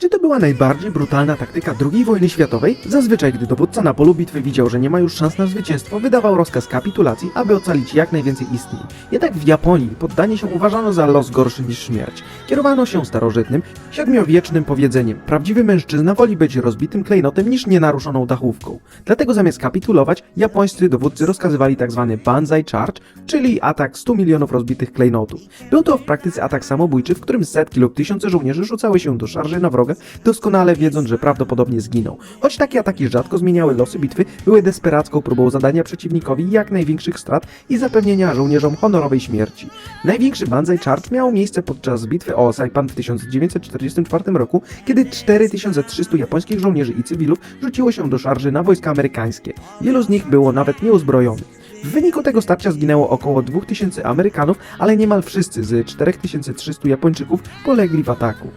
Czy to była najbardziej brutalna taktyka II wojny światowej? Zazwyczaj, gdy dowódca na polu bitwy widział, że nie ma już szans na zwycięstwo, wydawał rozkaz kapitulacji, aby ocalić jak najwięcej istnień. Jednak w Japonii poddanie się uważano za los gorszy niż śmierć. Kierowano się starożytnym, siedmiowiecznym powiedzeniem: prawdziwy mężczyzna woli być rozbitym klejnotem niż nienaruszoną dachówką. Dlatego zamiast kapitulować, japońscy dowódcy rozkazywali tzw. Banzai Charge, czyli atak 100 milionów rozbitych klejnotów. Był to w praktyce atak samobójczy, w którym setki lub tysiące żołnierzy rzucały się do szarży na wroga, doskonale wiedząc, że prawdopodobnie zginą. Choć takie ataki rzadko zmieniały losy bitwy, były desperacką próbą zadania przeciwnikowi jak największych strat i zapewnienia żołnierzom honorowej śmierci. Największy Banzai Charge miał miejsce podczas bitwy o Saipan w 1944 roku, kiedy 4300 japońskich żołnierzy i cywilów rzuciło się do szarży na wojska amerykańskie. Wielu z nich było nawet nieuzbrojonych. W wyniku tego starcia zginęło około 2000 Amerykanów, ale niemal wszyscy z 4300 Japończyków polegli w ataku.